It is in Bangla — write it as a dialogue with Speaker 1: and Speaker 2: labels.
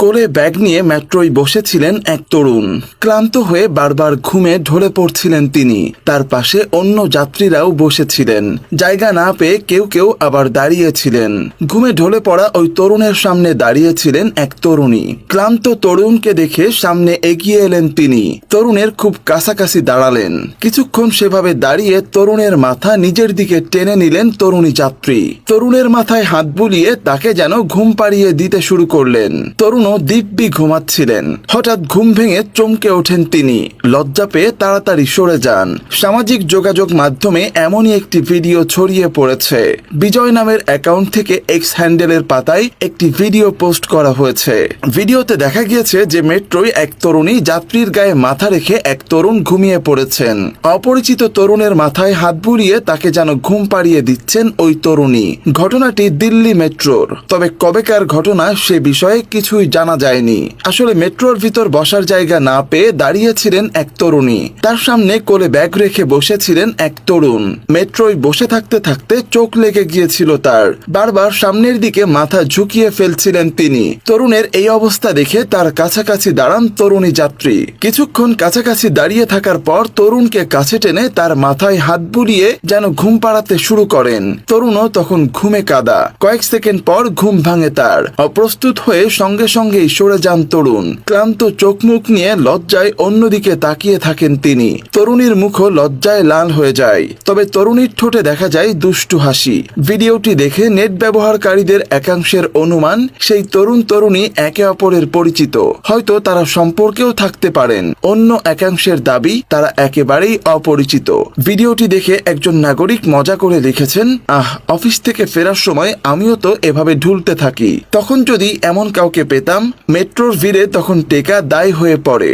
Speaker 1: কোলে ব্যাগ নিয়ে মেট্রোয় বসেছিলেন এক তরুণ। ক্লান্ত হয়ে বারবার ঘুমে ঢলে পড়ছিলেন তিনি। তার পাশে অন্য যাত্রীরাও বসেছিলেন। জায়গা না পেয়ে কেউ কেউ আবার দাঁড়িয়েছিলেন। ঘুমে ঢলে পড়া ওই তরুণের সামনে দাঁড়িয়েছিলেন এক তরুণী। ক্লান্ত তরুণকে দেখে সামনে এগিয়ে এলেন তিনি। তরুণের খুব কাছাকাছি দাঁড়ালেন। কিছুক্ষণ সেভাবে দাঁড়িয়ে তরুণের মাথা নিজের দিকে টেনে নিলেন তরুণী যাত্রী। তরুণের মাথায় হাত বুলিয়ে তাকে যেন ঘুম পাড়িয়ে দিতে শুরু করলেন। তরুণও দিব্যি ঘুমাচ্ছিলেন। হঠাৎ ঘুম ভেঙে চমকে ওঠেন তিনি। লজ্জা পেয়ে তাড়াতাড়ি সরে যান। সামাজিক যোগাযোগ মাধ্যমে এমনই একটি ভিডিও ছড়িয়ে পড়েছে। বিজয় নামের অ্যাকাউন্ট থেকে এক্স হ্যান্ডেলের পাতায় একটি ভিডিও পোস্ট করা হয়েছে। ভিডিওতে দেখা গিয়েছে যে মেট্রোয় এক তরুণী যাত্রীর গায়ে মাথা রেখে এক তরুণ ঘুমিয়ে পড়েছেন। অপরিচিত তরুণের মাথায় হাত বুলিয়ে তাকে যেন ঘুম পাড়িয়ে দিচ্ছেন ওই তরুণী। ঘটনাটি দিল্লি মেট্রোর। তবে কবেকার ঘটনা সে বিষয়ে কিছুই জানা যায়নি। আসলে মেট্রোর ভিতর বসার জায়গা না পেয়ে দাঁড়িয়েছিলেন এক তরুণী। তার সামনে কোলে ব্যাগ রেখে বসেছিলেন এক তরুণ। মেট্রোয় বসে থাকতে থাকতে চোখ লেগে গিয়েছিল তার। বারবার সামনের দিকে মাথা ঝুঁকিয়ে ফেলছিলেন তিনি। তরুণের এই অবস্থা দেখে তার কাছাকাছি দাঁড়ান তরুণী যাত্রী। কিছুক্ষণ কাছাকাছি দাঁড়িয়ে থাকার পর তরুণকে কাছে টেনে তার মাথায় হাত বুলিয়ে যেন ঘুম পাড়াতে শুরু করেন। তরুণও তখন ঘুমে কাদা। কয়েক সেকেন্ড পর ঘুম ভাঙে তার। অপ্রস্তুত হয়ে সঙ্গে সঙ্গেই সরে যান তরুণ। ক্লান্ত চোখ মুখ নিয়ে লজ্জায় অন্যদিকে তাকিয়ে থাকেন তিনি। তরুণীর মুখও লজ্জায় লাল হয়ে যায়। তবে তরুণীর ঠোঁটে দেখা যায় দুষ্টু হাসি। ভিডিওটি দেখে নেট ব্যবহারকারীদের একাংশের অনুমান, সেই তরুণ তরুণী একে অপরের পরিচিত। হয়তো তারা সম্পর্কেও থাকতে পারেন। অন্য একাংশের দাবি, তারা একেবারেই অপরিচিত। ভিডিওটি দেখে একজন নাগরিক মজা করে লিখেছেন, আহ, অফিস থেকে ফেরার সময় আমিও তো এভাবে ঢুলতে থাকি। তখন যদি এমন কাউকে পেতাম মেট্রোর ভিড়ে তখন টেকা দায় হয়ে পড়ে।